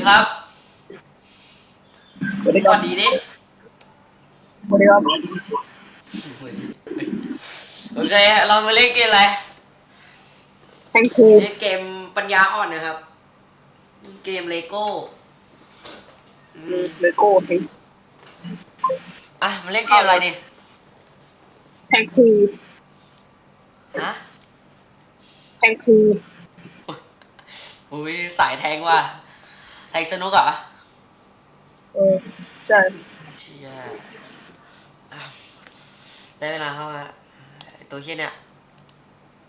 ดีครับสวัสดีสครัวับสดีดิสวัสดีครับโอเคเรามาเล่นเกมอะไรแทงคูเล่นเกมปัญญาอ่อนนะครับ เกมเลโก้อืมเลโก้แทงอะมาเล่นเกมอะไรนี่แทงคูฮะแทงคูอุ้ยสายแทงว่ะ แทงสนุกเหรอเออใช่ เชียอะได้เวลาเข้ามาไอ้ตัวเฮียเนี่ย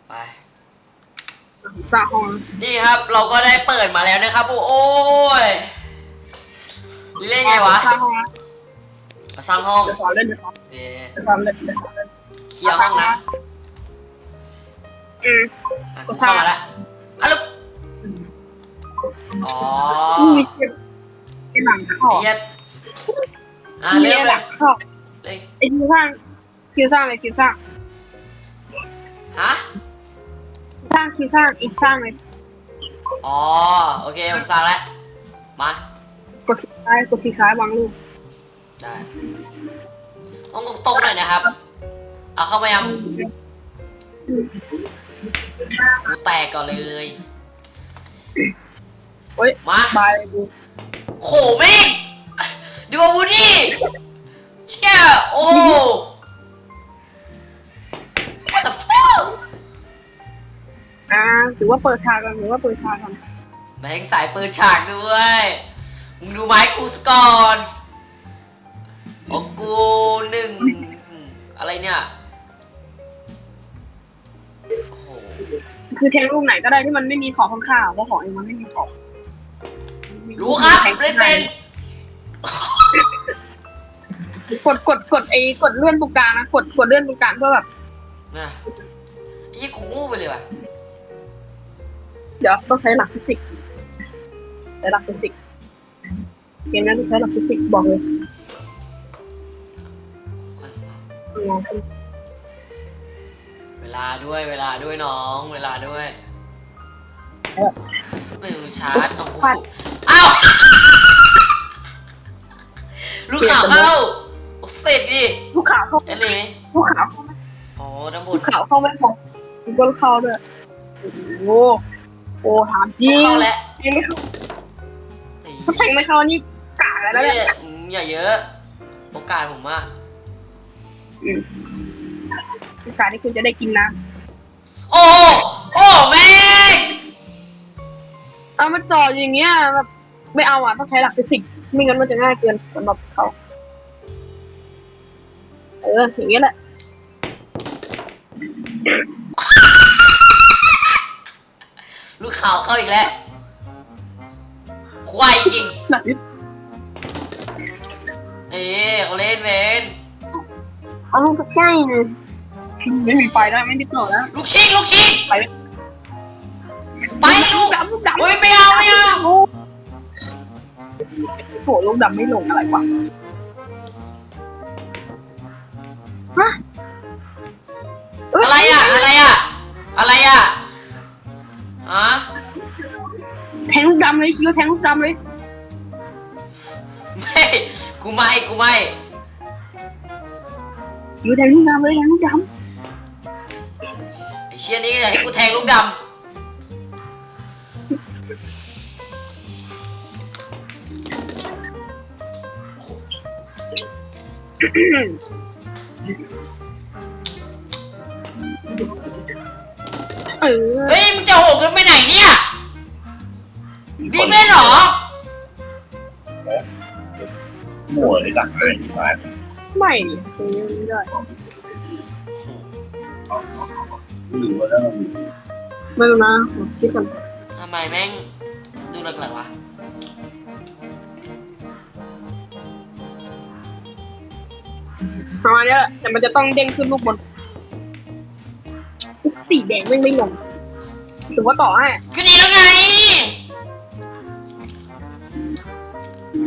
ไปสร้างห้องนี่ครับเราก็ได้เปิดมาแล้วนะครับ โอ้ยเล่นไงวะสร้างห้องนะสร้างห้องเดี๋ยวสอนเล่นเดี๋ยวสอนเดี๋ยวเดี๋ยวสอนเล่นเดี๋ยวสอนเล่นเคลียร์ห้องนะอืม อะกูเข้ามาแล้วอะลูก อ๋อมีเกมเกมหลังเข้าไอ้เหี้ยอะเริ่มหเลลัยงเข้าเลยไอ้คิวสร้างคิวสร้างเลยคิวสร้างฮะ สร้างคิวสร้างอีกสร้างเลยอ๋อ โอเค ผมสร้างแล้ว มา กดคลิกซ้ายกดคลิกซ้ายวางลูกได้ต้องตรงๆหน่อยนะครับ เอาเข้ามายังกูแตกก่อนเลย เฮ้ยมาบายดูโหแม่งดูอาวุธดิเชี่ยโอ้ What the fuck อ่าถือว่าเปิดฉากกันถือว่าเปิดฉากกันแม่งสายปืนฉากด้วยมึงดูไม้กูสก่อนโอ้กูหนึ่งอะไรเนี่ยโอ้โหคือแทงลูกไหนก็ได้ที่มันไม่มีของข้างๆเพราะของเองมันไม่มีของ รู้ครับแทงเล่นเป็นกดกดกดไอ้กดเลื่อนตรงกลางนะกดกดเลื่อนตรงกลางเพื่อแบบนะไอ้กูงูไปเลยว่ะเดี๋ยวต้องใช้หลักฟิสิกส์ใช้หลักฟิสิกส์เกมนั้นต้องใช้หลักฟิสิกส์บอกเลยงงเวลาด้วยเวลาด้วยน้อง เวลาด้วย เออชาร์จต้องพูดอ้าวลูกข่าวเข้าเสร็จดิลูกขาวเข้าเอ็นเลยลูกขาวอ๋อน้ำบุลูญกขาวเข้าไม่พอลูกก็เข้าด้วยโอ้โหโอ้ถามจริงเข้าแล้วแทงไม่เข้าไอ้ถ้าแทงไม่เข้านี่กากแล้วนะเหี้เนี่ยยอืมอย่าเยอะ โอกาสผมอะอืมโอกาสที่คุณจะได้กินนะ โอ้โหโอ้แม่ง เอามาจ่ออย่างเงี้ยแบบไม่เอาอะต้องใช้หลักฟิสิกส์ไม่งั้นมันจะง่ายเกินสำหรับเขา เอออย่างเงี้ยแหละลูกข่าวเข้าอีกแล้ว ควายจริง หนักนิดเอ๊ะเขาเล่นเวนเอาลูกใกล้ๆเลยไม่มีไฟได้ไม่มีต่อแล้วลูกชิงลูกชิงไปไปลูก ดำลูกดำเฮ้ยไม่เอาไม่เอาโอ้โหลูกดำไม่ลงอะไรวะฮะเยอะไรอะอะไรอะอะไรอะฮะแทงลูกดำเลยคิดว่าแทงลูกดำเลยไม่กูไม่กูไม่คิดว่าแทงลูกดำเลยแทงลูกดไอ้เชี่ยนี่ก็อยากให้กูแทงลูกดำ เออำเฮ้ยมึงจะโหกกันไปไหนเนี่ยดิ้นไม่เหรอมั่วเลยจังเลยมาไม่ตรงนี้ไม่ได้หรือว่าเรื่องไม่รู้นะผมคิดก่อนทำไมแม่งดูหลักๆวะ ประมาณนี้แหละแต่มันจะต้องเด้งขึ้นลูกบนสีแดงไม่งไม่ลงถือว่าต่อให้ก็ดีแล้วไง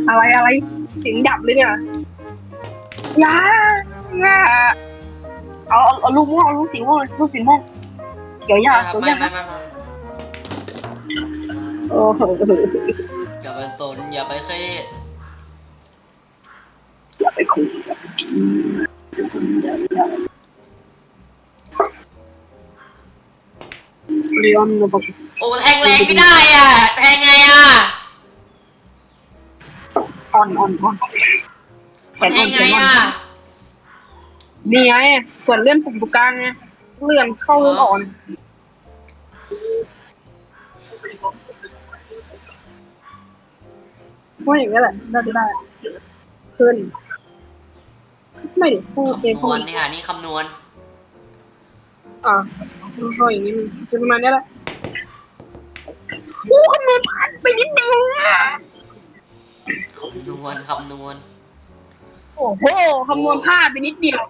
อะไรอะไรเสียงดับเลยเนี่ยยาย่าเอาเอาเอาลูกม่วงเอาลูกสีม่วงเลยลูกสีม่วงเดี๋ยวยาครับเดี๋ยวไม่ยาไม่ไม่ไม่โอ้โหยอย่าไปสนอย่าไปเครียด อย่าไปคุยเรียนระบบโอ้แทงแรงไม่ได้อะ แทงไงอะอ่อนอ่อนอ่อนมันแทงไงอะนี่ไงส่วนเลื่อนปุ่มตรงกลางไงเลื่อนเข้าเลื่อนออกว่าอย่างนี้แหละน่าจะได้ ขึ้น ไม่ดิพูดเองคำนพูวดณนี่ค่ะนี่คำนวณ อ่าพออย่างนี้มันจะประมาณนี้แหละโอ้คำนวณผ่านไปนิดนึงอะคำนวณคำนวณ โอ้โหคำนวณพลาดไปนิดเดียว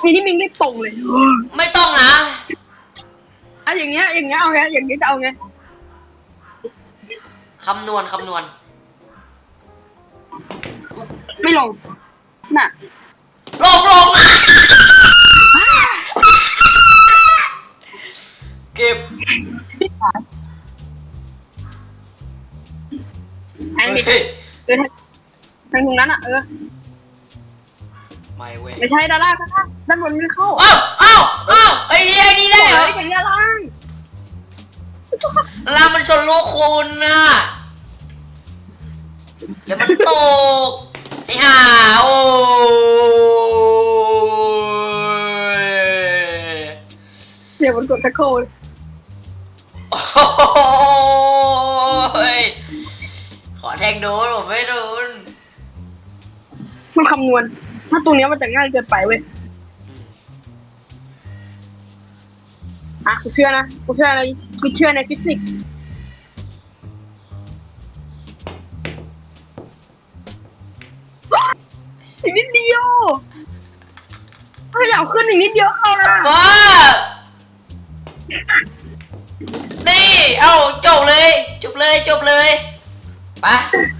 ทีนี้มิงได้ตรงเลยไม่ต้องนะอะอย่างเงี้ยอย่างเงี้ยเอาไงอย่างเงี้ยจะเอาไงคำนวณคำนวณ ไม่ลง น่ะลงลงเก็บแทงดิเฮ้ยเออแทงตรงนั้นอะเออ ไม่เว้ยไม่ใช่ด้านล่างด้านล่างด้านบนไม่เข้าเอ้าเอ้าเอ้าไอ้นี่ไอ้นี่ได้เหรอเฮ้ยอย่างด้านล่างลามันชนลูกคุณน่ะแล้วมันตก ไอ้ห่าโอ้ยเดี๋ยวมันกดตะโคนโอ้ยขอแทงโดนผมไม่โดนมันคำนวณ ถ้าตัวเนี้ยมันจะง่ายเกินไปเว้ย อะกูเชื่อนะกูเชื่อในกูเชื่อในฟิสิกส์ ขึ้นอีกนิดเดียวเข้านะว้านี่ เอาจบเลย จบเลย จบเลยไปะ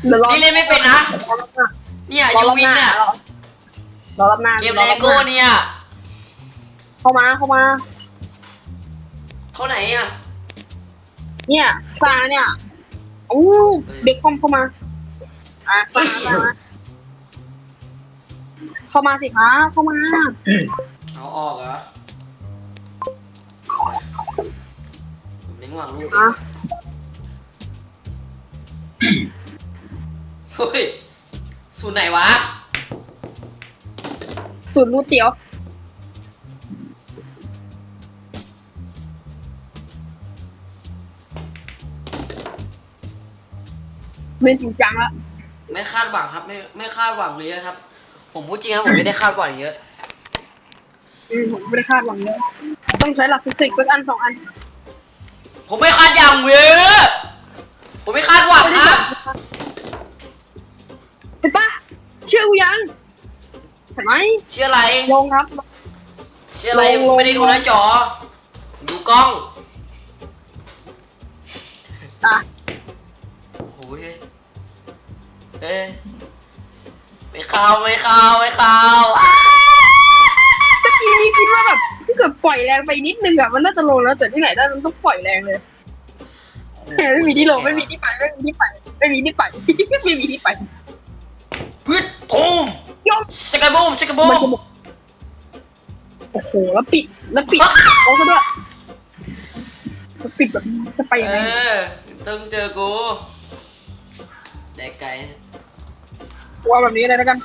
เดี๋ยวรอนี่เล่นไม่เป็นนะรอรอบหน้าเนี่ยรอยูรอบวิหนน้าเนี่ยรอรอบหน้าเกมรอเลรอบหโก้น้าเนี่ย เข้ามา เข้ามา เขาไหนอะ เนี่ยซาเนี่ยอู้เด็กคอมเข้ามา อะเข้ามาเข้ามาเข้ามาสิคะเข้ามา เอาออกเหรอเล้งหวังลูกอะเฮ้ย สูตรไหนวะ สูตรรูเตี๋ยวเป็นจริงจังแล้วไม่คาดหวังครับ ไม่ไม่คาดหวังเลยอะครับ ผมพูดจริงครับผมไม่ได้คาดหวังเยอะ อืมผมไม่ได้คาดหวังเลยต้องใช้หลักฟิสิกส์สักอันสองอันผมไม่คาดอย่างเยอะผมไม่คาดหวังครับเห็นปะเชื่อกูยังเห็นไหมเชื่ออะไรลงครับ เชื่ออะไรลงลงไม่ได้ดูหน้าจอ ดูกล้องอะโอ้ยเอ๊ะไม่เข้าไม่เข้าไม่เข้าอ้าตะกี้นี้คิด ว่าแบบถ้าเกิดปล่อยแรงไปนิดนึงอะมันน่าจะลงแล้วแต่ที่ไหนได้มันต้องปล่อยแรงเลยไม่มีที่ลงไม่มีที่ไปไม่มีที่ไปไม่มีที่ไปไม่มีที่ไปพึ่ตูมยกสกัดบูมสกัดบูมันมจะบอกโอ้โหแล้วปิดแล้วปิดโอ้ก็ด้วยแล้วปิดแบบจะไปยังเอไงอต้องเจอกูแดกไก่ว่าแบบนี้เลยแล้วกัน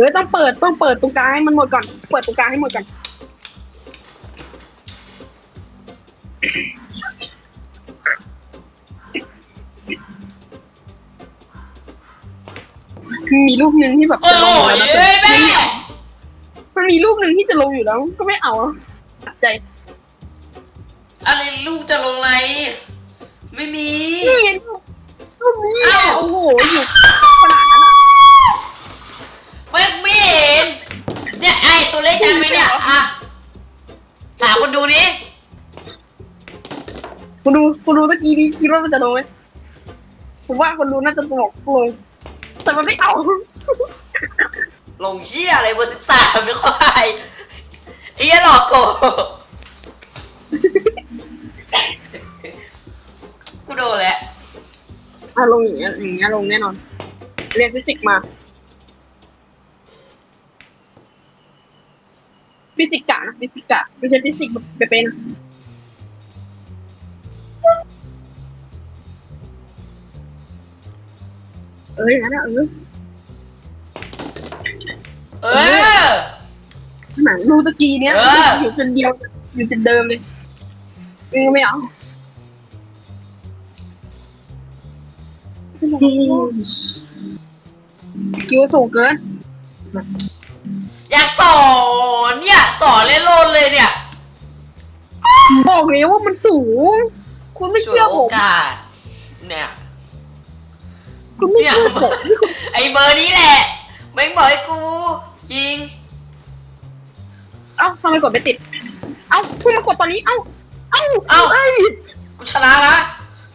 ออต้องเปิดต้องเปิดตรงกลางให้มันหมดก่อน เปิดตรงกลางให้หมดก่อน มีลูกหนึ่งที่แบบโอ้จะลงยแล้วนะเอ้ยแม่มันมีลูกหนึ่งที่จะลงอยู่แล้ว ก็ไม่เอาตัดใจอะไรลูกจะลงไร ไม่มี นี่ไงลู ว่ามันจะโดนไหมผมว่าคนรู้น่าจะบอกโกยแต่มันไม่เอาลงเชี่ยอะไรเบอร์สิบสามไม่ค่อยเฮียหลอกโกกูโดนแหล้วอะลงอย่างเงี้ยอย่างเงี้ยลงแน่นอน เรียนฟิสิกส์มา ฟิสิกส์กะนะฟิสิกส์กะไม่ใช่ฟิสิกส์แบบเป็นๆนะ เอ้ยนั่นนะเออเออ หนังดูตะกี้เนี้ยเออ อยู่จนเดียวอยู่จนเดิมเลยเองไม่เอาคิวสูงเกินอยากสอนเนี่ยสอนเล่นโลนเลยเนี่ยบอกเลยว่ามันสูง คุณไม่ช่วยเชื่อผโอมกาสเนี่ย คุณไม่เนี่ย เชื่อผมไอเบอร์นี้แหละแม่งบอกให้กูยิง เอ้าทำไมกดไม่ติด เอ้าคุณมากดตอนนี้ เอ้า เอ้าเอ้าเอ้ยกูชนะนะ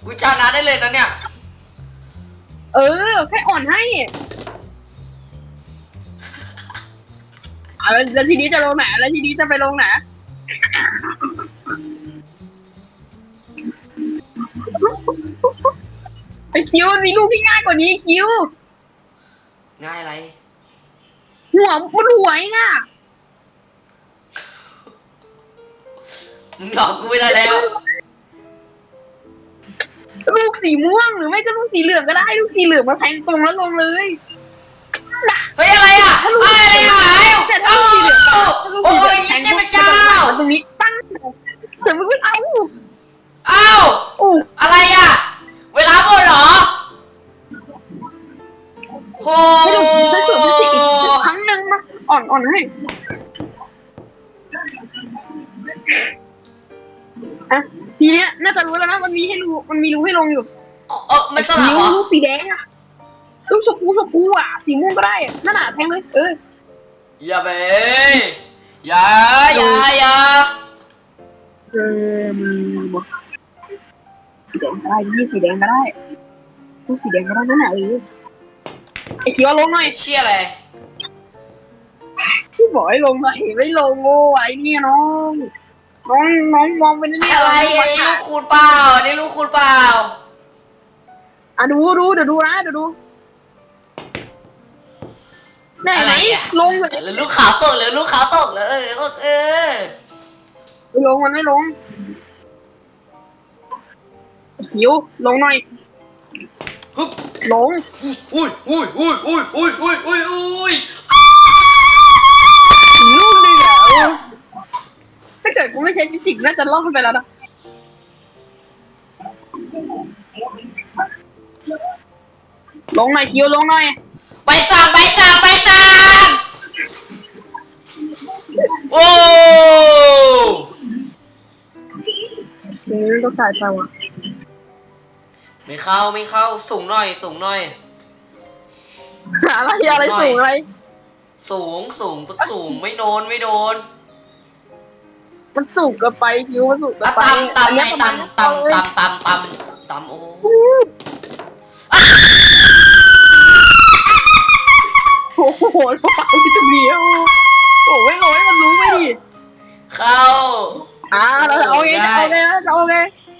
กูชนะได้เลยนะเนี่ยเออ แค่อ่อนให้เอาแล้วแล้วทีนี้จะลงไหนแล้วทีนี้จะไปลงไหน ไอคิวมีลูกที่ง่ายกว่านี้คิวง่ายอะไร หัวมันหัวเองอะมึงหลอกกูไม่ได้แล้ว ลูกสีม่วงหรือไม่ก็ลูกสีเหลืองก็ได้ลูกสีเหลืองมาแทงตรงแล้วลงเลยเฮ้ยอะไรอะถ้าลูกอะไรอะไอ้แต่ถ้าเอ้าลูกสีเหลืองถ้าลูกโอ้สีเหลืองแทงยเทพเจ้าตรงนี้ตั้งแต่มึงไม่เอาเอ้าอู้อะไรอะเวลา หมดเหรอโหให้ดูฉันสวมพลาสติกอีกครั้งหนึ่งมาอ่อนอ่อนให้อะทีเนี้ยน่าจะรู้แล้วนะมันมีให้รู้มันมีรู้ให้ลงอยู่เออมันสลับเหรอลูกสีแดงอะลูกชมพูชมพูอะสีม่วงก็ได้อะนั่นน่ะแทงเลยเอออย่าไปอย่า สีแดงก็ได้ยี่สีแดงก็ได้ลูกสีแดงก็ได้นั่นแหละเออไอ้คิวเอาลงหน่อยไอ้เชี่ยอะไรพี่บอกให้ลงหน่อยไม่ลงโง่ไอ้เนี่ยน้องน้องน้องมองเป็นนี่อะไรอันนี้ลูกคูณเปล่าอันนี้ลูกคูณเปล่าอะดูดูเดี๋ยวดูนะเดี๋ยวดูได้อะไหไรมอะลงเลยหรือลูกขาวตกหรือลูกขาวตกเลยเออเออไม่ลงมันไม่ลง คิวลงหน่อยฮึบลงอุ้ยอุ้ยอุ้ยอุ้ยอุ้ยอุ้ยอุ้ยอุ้ยลูกหนึงอะเออถ้าเกิดกูไม่ใช้ฟิสิกส์น่าจะรอดไปแล้วนะลงหน่อยคิวลงหน่อย ไปสั่งไปสั่งไปสั่งโอ้ทีนี้มันก็สายไปว่ะ ไม่เข้าไม่เข้าสูงหน่อย สูงหน่อย อะไรอะไรสูงอะไรสูงสูงต้องสูงไม่โดนไม่โดน มันสูงเกินไปคิวมันสูงเกินอะไปตำตำอันไงเนี้ยประมาณตำตำตำตำตำตำโอ้โอ้โหเราเอาที่ตรงนี้โอ้โหไม่ร้อยมันรู้ไม่ดิเข้าอ่าเราจะเอาไงจะเอาไงจะเอาไง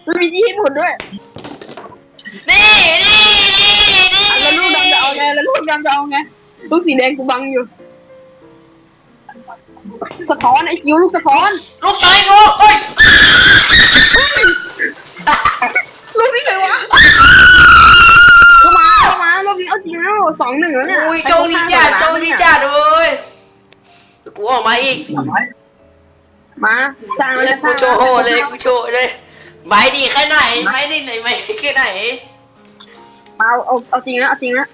มันมีที่ให้หมุนด้วย นี่นี่นี่นี่อะแล้วลูกดำจะเอาไงแล้วลูกดำจะเอาไงลูกสีแดงกูบังอยู่ สะท้อนไอ้คิวลูกสะท้อน ลูกชายกูเฮ้ยลูกนี่ไงวะเข้ามาเข้ามารอบนี้เอาจริงแล้วสองหนึ่งแล้วเนี่ยอุ้ยโจงดีจัดโจงดีจัดเลยกูออกมาอีก มาสร้างเลยกูโชว์เลยกูโชว์เลย ไม้ดีแค่ไหนไม้ดีไหนไม้แค่ไหนเอาเอาเอาจริงนะเอาจริงนะ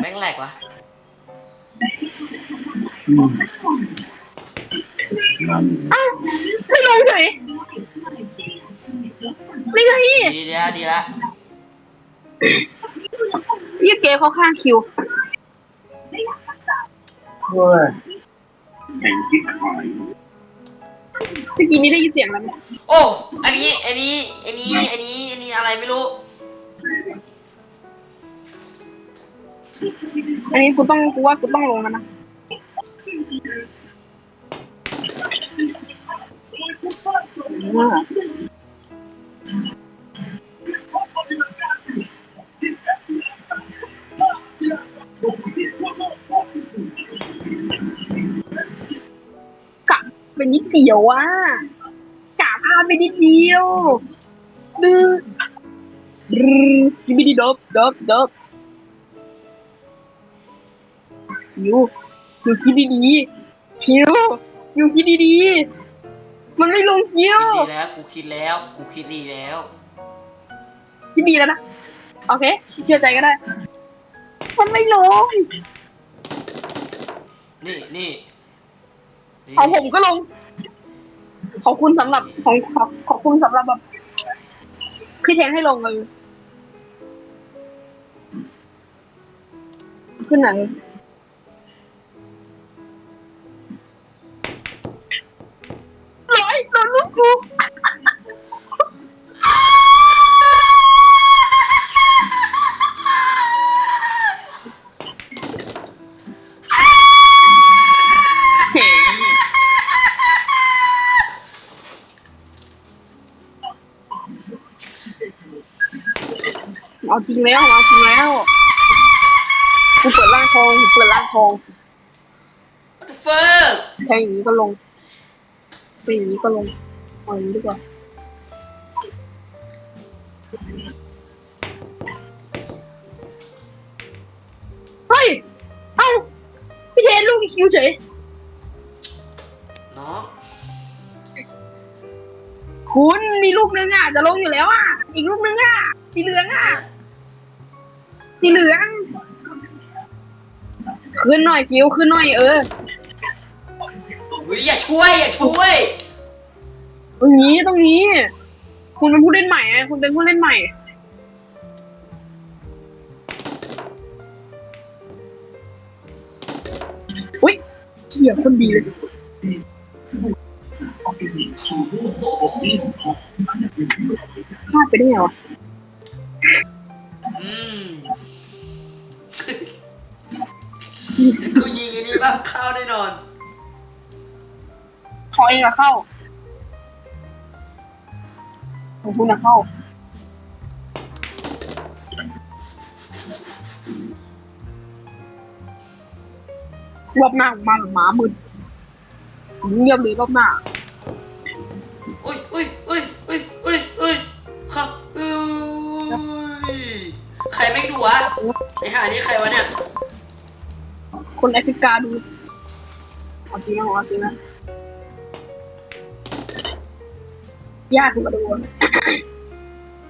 แม่งแหลกวะอ้าวไม่ลงเฉยไม่ไงดีแล้วดีแล้วยี่เกเขาข้างคิวเว้ยแข่งคิดหาย เมื่อกี้นี้ได้ยินเสียงแล้วไหมโอ้ อันนี้ อันนี้ อันนี้ อันนี้ อันนี้อะไรไม่รู้ อันนี้กูต้องกูว่ากูต้องลงแล้วนะ ปนิดเดียวอะกะพลาดไปนิดเดียวดื้อดื้อกินไม่ดีดบดบดบหิวอยู่คิดดีๆหิวอยู่คิดดีๆมันไม่ลงหิวดดีแล้วกูคิดแล้วกูคิดดีแล้วคิดดีแล้วนะโอเคเชื่อใจก็ได้ มันไม่ลงนี่นี่ นี่ของผมก็ลง ขอบคุณสำหรับของขอบขอบคุณสำหรับแบบพี่เทนให้ลงเลย ขึ้นไหน เอาจริงแล้วเอาจริงแล้วกูเปิดร่างทองกูเปิดร่างทอง What the fuck แค่อย่างนี้ก็ลงเป็นอย่างนี้ก็ลงเอาอย่างนี้ดีกว่าเฮ้ยเอ้าพี่เทนลูกอีคิวเฉยน้องคุณมีลูกนึงอะจะลงอยู่แล้วอะอีกลูกนึงอะสีเหลืองอะ สีเหลือง ขึ้นหน่อยคิวขึ้นหน่อยเออเฮ้ยอย่าช่วยอย่าช่วย ตรงนี้ตรงนี้ คุณเป็นผู้เล่นใหม่ไงคุณเป็นผู้เล่นใหม่ อุ้ยเขี่ยคนดีเลย พลาดไปได้ไงวะ กูยิงอันนี้บ้างเข้าแน่นอนขอเองอะเข้าของคุณอะเข้า รอบหน้าผมมาแบบหมามึนผมเงียบเลยรอบหน้า อุ้ยอุ้ยอุ้ยอุ้ยอุ้ยอุ้ยครับอุ้ยใครแม่งดูวะไอ้ห่านี่ใครวะเนี่ย คนแอฟริกาดูเอาจริงนะเอาจริงนะยากมาดูอะ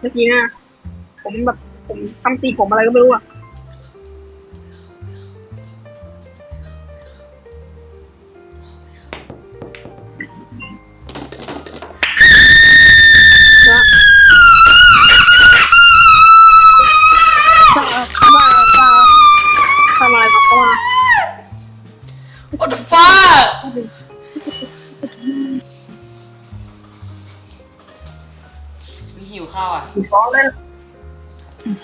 เมื่อกี้นะผมแบบผมทำสีผมอะไรก็ไม่รู้อะ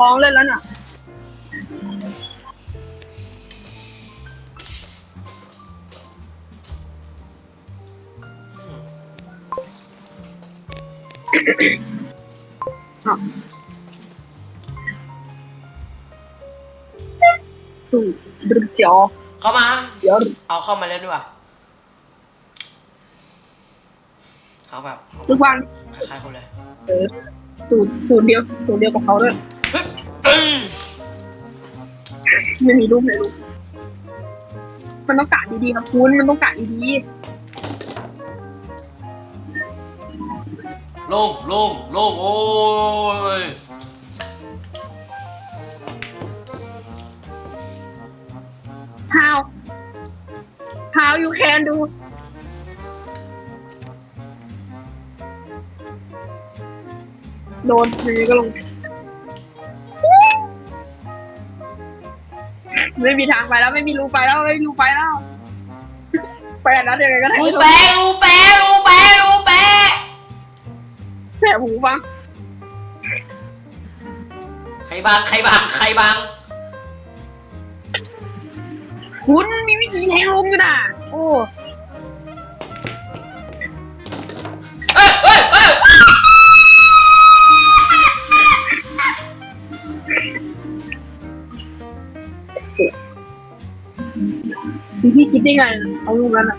ผมฟ้องเล่นแล้วเนี่ยอะสูดรึเจียวเข้ามา เดี๋ยวเอาเข้ามาแล้วด้วยว่ะเขาแบบทุกวันคล้ายๆคนเลย เออสูตรสูตรเดียวสูตรเดียวกับเขาด้วยเฮ้ยตึ้ง ไม่มีรูปเลยลูกมันต้องกะดีๆครับคุณ มันต้องกะดีลงลงลงโอ้ยๆ how how you can do โดนทีนี้ก็ลง ไม่มีทางไปแล้วไม่มีรูไปแล้วไม่มีรูไปแล้ว ไปอันนั้นยังไงก็ได้รูแปะรูแปะรูแปะรูแปะแสบหูฟังใครบังใครบังใครบังคุณมีวิธีแทงลงอยู่น่ะโอ้ พี่คิดได้ไงเอาลูกนั้นอะ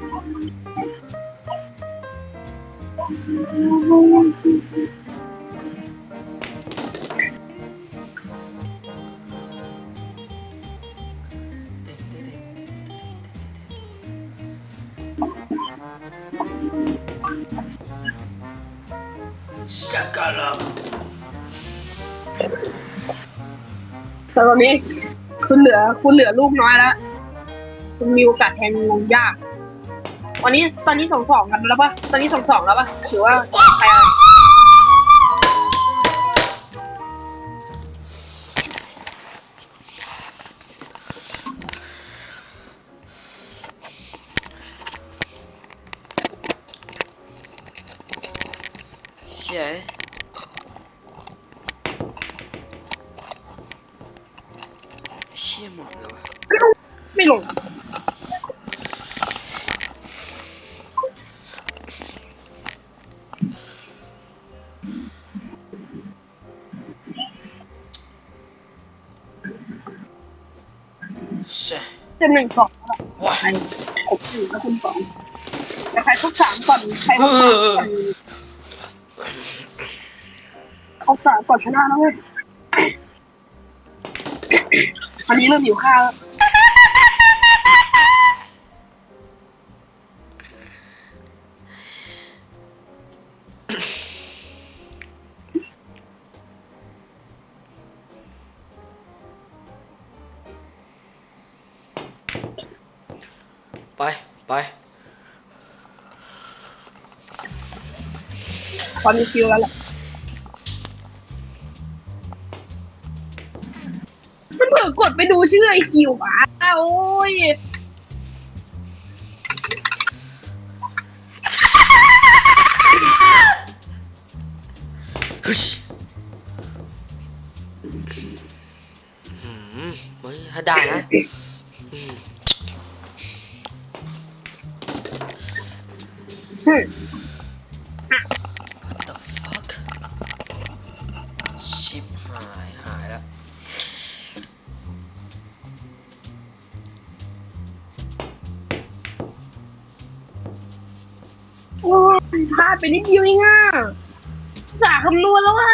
ชักกะลาแต่ตอนนี้คุณเหลือคุณเหลือลูกน้อยแล้ว คุณมีโอกาสแทงงูยากตอนนี้ตอนนี้สองสองกันแล้วปะตอนนี้สองสองแล้วปะถือว่าใครเอาเชี่ยเชี่ยหมดเลยวะไม่ลง ชี่ยเส้นหนึ่งสองว้าใครครบหนึ่งแล้วคุณสองแต่ใครครบสามก่อนใครครบสามก่อนครบสามก่อนชนะนะเว้ยอันนี้เริ่มอยู่ข้าว ไปพอมีคิวแล้วแหละมันเผื่อกดไปดูชื่อไอคิวอะโอ้ย โอ้ยพลาดไปนิดเดียวเองอะสาคำนวณแล้วอะ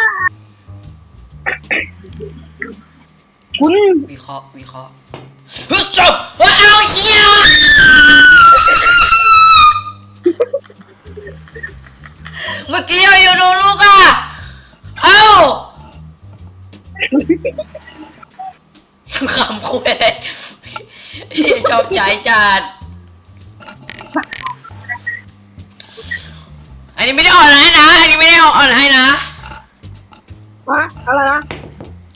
คุณวิเคราะห์วิเคราะห์เฮึชบว้าวเชี่ยเมื่อกี้เราอยู่ดูลูกอะ เอ้าคำคุยเลยชอบใจจัด อันนี้ไม่ได้อ่อนให้นะ อันนี้ไม่ได้อ่อนให้นะฮะอะไรนะ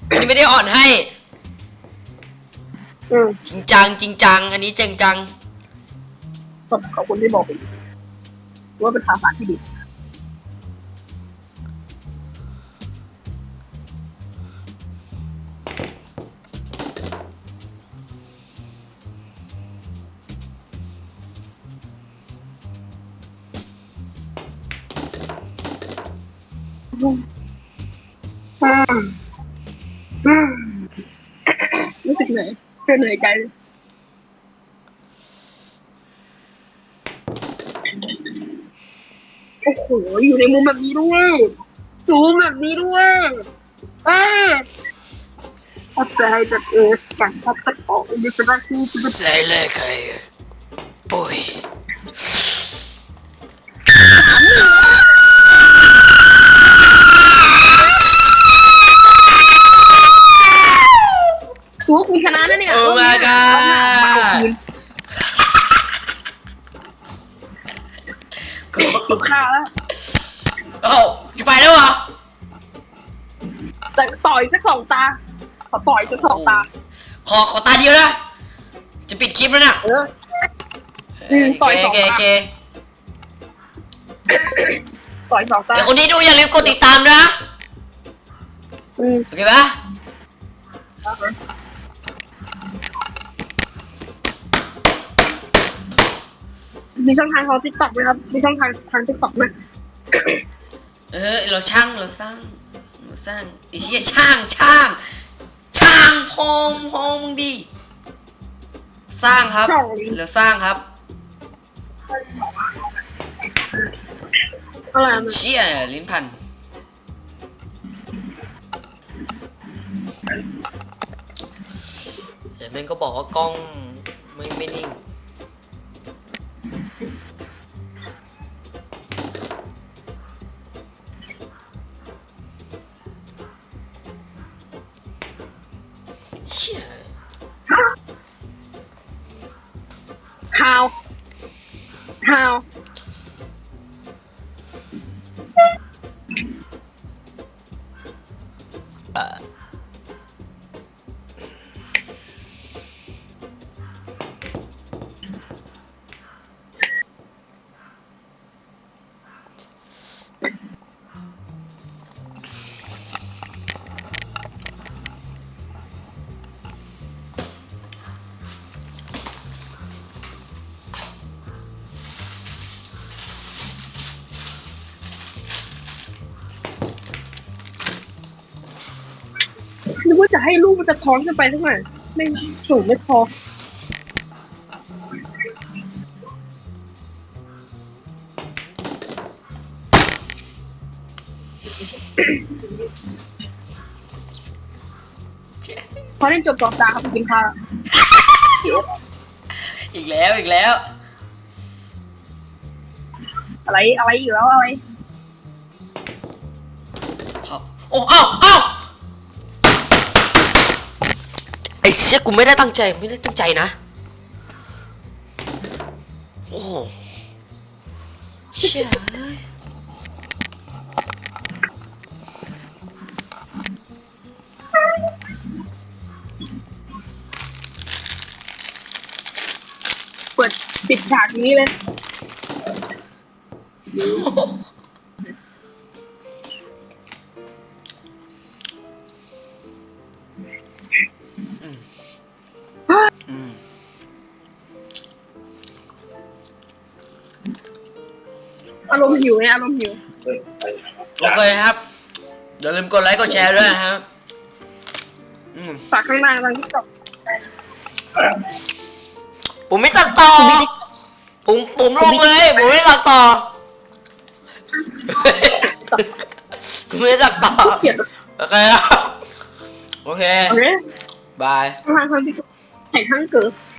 อันนี้ไม่ได้อ่อนให้ อืมจริงจังจริงจัง อันนี้จริงจัง ขอบคุณที่บอกผมว่าเป็นภาษาที่ดี รู้สึกเหนื่อยเป็นเหนื่อยใจโอ้โห อยู่ในมุมแบบนี้ด้วยอยู่มุมแบบนี้ด้วยเอ้ยถ้าใจแบบเอออย่างทับตะโกนดิฉันว่าคือจะใส่เลยใครปุยถื my god มาเอาคืนกูถูกฆ่าแล้วโอ้จะไปแล้วเหรอแต่ต่อยสักสองตาขอต่อยสักสองตา ขอขอตาเดียวนะ จะปิดคลิปแล้วนะเอออืมต่อยสองโอเคโอเคต่อยสองตาเดี๋ยวคนที่ดูอย่าลืมกดติดตามนะอืมโอเคปะ มีช่องทางของทิกตอกไหมครับ มีช่องทางทางทิกตอกไหมเออเราช่างเราสร้างเราสร้างไอ้เหี้ยช่างช่างช่างพองพองมึงดี สร้างครับเราสร้างครับอะไรมันเชี่ยลิ้นพันเดี๋ยวแม่งก็บอกว่ากล้องไม่ไม่นิ่ง จะให้ลูกมันจะท้อนกันไปทั้งไหนไม่สูงไม่พอพอเล่นจบสองตาครับไปกินข้าวเดี๋ยวอีกแล้วอีกแล้ว อะไรอะไรอยู่แล้วอะไร เชี่ยกูไม่ได้ตั้งใจไม่ได้ตั้งใจนะ โอ้โหเชี่ยเอ้ยเปิดปิดฉากนี้เลย หิวไงอารมณ์หิวโอเคครับอย่าลืมกดไลค์กดแชร์ด้วยนะครับอืมฝากข้างล่างทางที่ตกผมไม่ตัดต่อผมผมลงเลยผมไม่ตัดต่อผมไม่ตัดต่อเกลียดโอเคครับโอเคโอเคบายข้างล่าทางที่ตกแข่งข้างเกิด